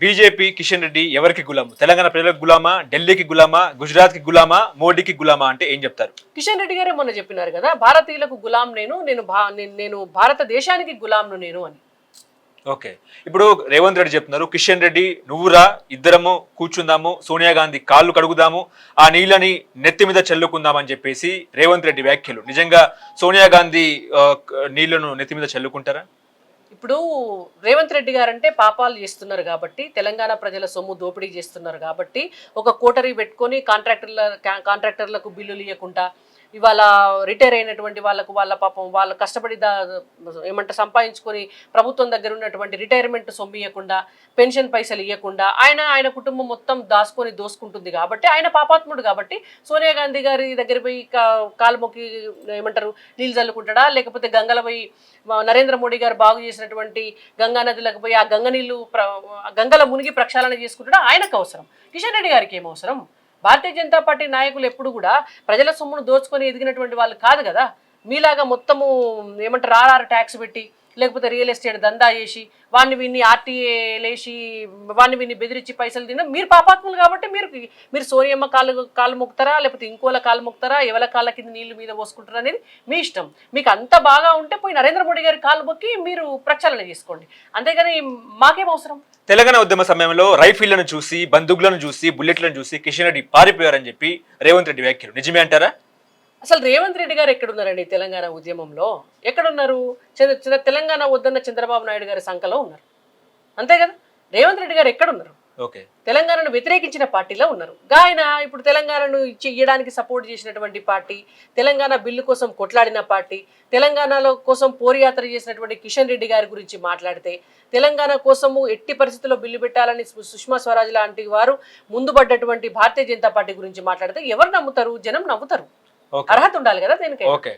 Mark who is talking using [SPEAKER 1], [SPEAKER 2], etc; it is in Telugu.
[SPEAKER 1] బీజేపీ కిషన్ రెడ్డి ఎవరికి గులాము తెలంగాణ ప్రజలకు గులామా? ఢిల్లీకి గులామా? గుజరాత్కి గులామా? మోడీకి గులామా అంటే ఏం చెప్తారు?
[SPEAKER 2] కిషన్ రెడ్డి గారే మొన్న చెప్పినారు కదా భారతీయులకు గులాం నేను నేను నేను- భారతదేశానికి గులాంను నేను అని.
[SPEAKER 1] ఓకే. ఇప్పుడు రేవంత్ రెడ్డి చెప్తున్నారు కిషన్ రెడ్డి నువ్వురా ఇద్దరము కూర్చుందాము సోనియా గాంధీ కాళ్ళు కడుగుదాము ఆ నీళ్ళని నెత్తి మీద చల్లుకుందామని చెప్పేసి రేవంత్ రెడ్డి వ్యాఖ్యలు. నిజంగా సోనియా గాంధీ క- నీళ్ళను నెత్తి మీద చల్లుకుంటారా?
[SPEAKER 2] ఇప్పుడు రేవంత్ రెడ్డి గారంటే పాపాలు చేస్తున్నారు కాబట్టి తెలంగాణ ప్రజల సొమ్ము దోపిడీ చేస్తున్నారు కాబట్టి ఒక కోటరీ పెట్టుకొని కాంట్రాక్టర్ల కా- కాంట్రాక్టర్లకు బిల్లులు ఇవ్వకుండా ఇవాళ రిటైర్ అయినటువంటి వాళ్ళకు వాళ్ళ పాపం వాళ్ళు కష్టపడి దా ఏమంటే సంపాదించుకొని ప్రభుత్వం దగ్గర ఉన్నటువంటి రిటైర్మెంట్ సొమ్ము ఇవ్వకుండా పెన్షన్ పైసలు ఇవ్వకుండా ఆయన ఆయన కుటుంబం మొత్తం దాచుకొని దోసుకుంటుంది కాబట్టి ఆయన పాపాత్ముడు కాబట్టి సోనియా గాంధీ గారి దగ్గర పోయి కాలు మొక్కి ఏమంటారు నీళ్ళు చల్లుకుంటాడా? లేకపోతే గంగల పోయి నరేంద్ర మోడీ గారు బాగు ఉన్నటువంటి గంగా నదిలకు పోయి ఆ గంగ నీళ్ళు గంగల మునిగి ప్రక్షాళన చేసుకుంటాడు ఆయనకు అవసరం. కిషన్ రెడ్డి గారికి ఏం అవసరం? భారతీయ జనతా పార్టీ నాయకులు ఎప్పుడు కూడా ప్రజల సొమ్మును దోచుకొని ఎదిగినటువంటి వాళ్ళు కాదు కదా. మీలాగా మొత్తము ఏమంటారు ఆర్ఆర్ ట్యాక్స్ పెట్టి లేకపోతే రియల్ ఎస్టేట్ దందా చేసి వాడిని విన్ని ఆర్టీఏ లేచి వాడిని విన్ని బెదిరించి పైసలు తిన మీరు పాపాత్ములు కాబట్టి మీరు మీరు సోనియమ్మ కాలు కాలు మొక్కుతారా లేకపోతే ఇంకోల కాలు మొక్కుతారా ఎవల కాళ్ళ కింద నీళ్ళు మీద పోసుకుంటారా అనేది మీ ఇష్టం. మీకు అంత బాగా ఉంటే పోయి నరేంద్ర మోడీ గారి కాలు మొక్కి మీరు ప్రక్షాళన చేసుకోండి. అంతేగాని మాకేం అవసరం?
[SPEAKER 1] తెలంగాణ ఉద్యమ సమయంలో రైఫిళ్ళను చూసి బందూకులను చూసి బుల్లెట్లను చూసి కిషన్ రెడ్డి పారిపోయారని చెప్పి రేవంత్ రెడ్డి వ్యాఖ్యలు. నిజమే అంటారా?
[SPEAKER 2] అసలు రేవంత్ రెడ్డి గారు ఎక్కడున్నారండి తెలంగాణ ఉద్యమంలో? ఎక్కడున్నారు? తెలంగాణ వద్దన్న చంద్రబాబు నాయుడు గారి సంఖలో ఉన్నారు. అంతే కదా? రేవంత్ రెడ్డి గారు ఎక్కడున్నారు?
[SPEAKER 1] ఓకే.
[SPEAKER 2] తెలంగాణను వ్యతిరేకించిన పార్టీలో ఉన్నారు. ఆయన ఇప్పుడు తెలంగాణను ఇచ్చి ఇయ్యడానికి సపోర్ట్ చేసినటువంటి పార్టీ తెలంగాణ బిల్లు కోసం కొట్లాడిన పార్టీ తెలంగాణలో కోసం పోరుయాత్ర చేసినటువంటి కిషన్ రెడ్డి గారి గురించి మాట్లాడితే తెలంగాణ కోసము ఎట్టి పరిస్థితుల్లో బిల్లు పెట్టాలని సుష్మా స్వరాజ్ లాంటి వారు ముందుపడ్డటువంటి భారతీయ జనతా పార్టీ గురించి మాట్లాడితే ఎవరు నమ్ముతారు? జనం నమ్ముతారు అర్హత ఉండాలి కదా దీనికి
[SPEAKER 1] ఓకే.